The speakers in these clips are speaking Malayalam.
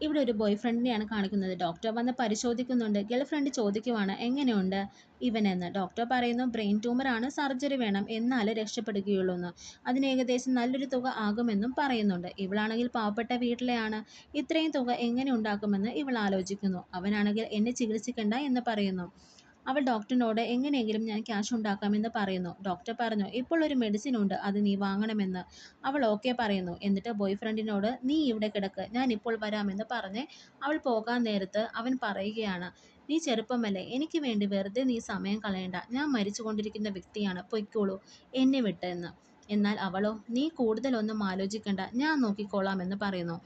ഇവിടെ ഒരു ബോയ് ഫ്രണ്ടിനെയാണ് കാണിക്കുന്നത്. ഡോക്ടർ വന്ന് പരിശോധിക്കുന്നുണ്ട്. ഗേൾ ഫ്രണ്ട് ചോദിക്കുവാണ് എങ്ങനെയുണ്ട്? ഇവനെന്ന്. ഡോക്ടർ പറയുന്നു ബ്രെയിൻ ട്യൂമറാണ് സർജറി വേണം എന്നാലേ രക്ഷപ്പെടുകയുള്ളൂ എന്ന് അതിന് ഏകദേശം നല്ലൊരു തുക ആകുമെന്നും പറയുന്നുണ്ട്. ഇവളാണെങ്കിൽ പാവപ്പെട്ട വീട്ടിലെയാണ്. ഇത്രയും തുക എങ്ങനെ ഉണ്ടാക്കുമെന്ന് ഇവൾ ആലോചിക്കുന്നു. അവനാണെങ്കിൽ എന്നെ ചികിത്സിക്കണ്ട എന്ന് പറയുന്നു. അവൾ ഡോക്ടറിനോട് എങ്ങനെയെങ്കിലും ഞാൻ ക്യാഷ് ഉണ്ടാക്കാമെന്ന് പറയുന്നു. ഡോക്ടർ പറഞ്ഞു ഇപ്പോൾ ഒരു മെഡിസിൻ ഉണ്ട് അത് നീ വാങ്ങണമെന്ന്. അവൾ ഓക്കെ പറയുന്നു. എന്നിട്ട് ബോയ് ഫ്രണ്ടിനോട് നീ ഇവിടെ കിടക്ക് ഞാൻ ഇപ്പോൾ വരാമെന്ന് പറഞ്ഞ് അവൾ പോകാൻ നേരത്ത് അവൻ പറയുകയാണ് നീ ചെറുപ്പമല്ലേ എനിക്ക് വേണ്ടി വെറുതെ നീ സമയം കളയണ്ട. ഞാൻ മരിച്ചുകൊണ്ടിരിക്കുന്ന വ്യക്തിയാണ് പൊയ്ക്കോളൂ എന്നെ വിട്ടെന്ന്. എന്നാൽ അവളോ നീ കൂടുതലൊന്നും ആലോചിക്കണ്ട ഞാൻ നോക്കിക്കോളാം എന്ന് പറയുന്നു.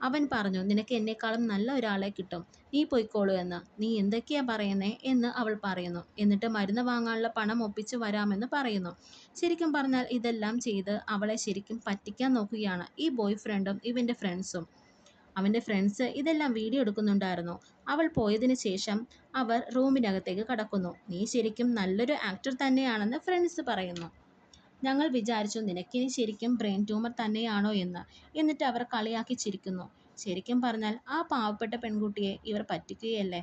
അവൻ പറഞ്ഞു നിനക്ക് എന്നെക്കാളും നല്ല ഒരാളെ കിട്ടും. നീ പൊയ്ക്കോളൂ എന്ന്. നീ എന്തൊക്കെയാ പറയുന്നേ? എന്ന് അവൾ പറയുന്നു. എന്നിട്ട് മരുന്ന് വാങ്ങാനുള്ള പണം ഒപ്പിച്ച് വരാമെന്ന് പറയുന്നു. ശരിക്കും പറഞ്ഞാൽ ഇതെല്ലാം ചെയ്ത് അവളെ ശരിക്കും പറ്റിക്കാൻ നോക്കുകയാണ് ഈ ബോയ് ഫ്രണ്ടും ഇവന്റെ ഫ്രണ്ട്സും അവന്റെ ഫ്രണ്ട്സ് ഇതെല്ലാം വീഡിയോ എടുക്കുന്നുണ്ടായിരുന്നു. അവൾ പോയതിന് ശേഷം അവർ റൂമിനകത്തേക്ക് കടക്കുന്നു. നീ ശരിക്കും നല്ലൊരു ആക്ടർ തന്നെയാണെന്ന് ഫ്രണ്ട്സ് പറയുന്നു. ഞങ്ങൾ വിചാരിച്ചു നിനക്കിനി ശരിക്കും ബ്രെയിൻ ട്യൂമർ തന്നെയാണോ എന്ന്. എന്നിട്ട് അവർ കളിയാക്കി ചിരിക്കുന്നു. ശരിക്കും പറഞ്ഞാൽ ആ പാവപ്പെട്ട പെൺകുട്ടിയെ ഇവർ പറ്റിക്കുകയല്ലേ?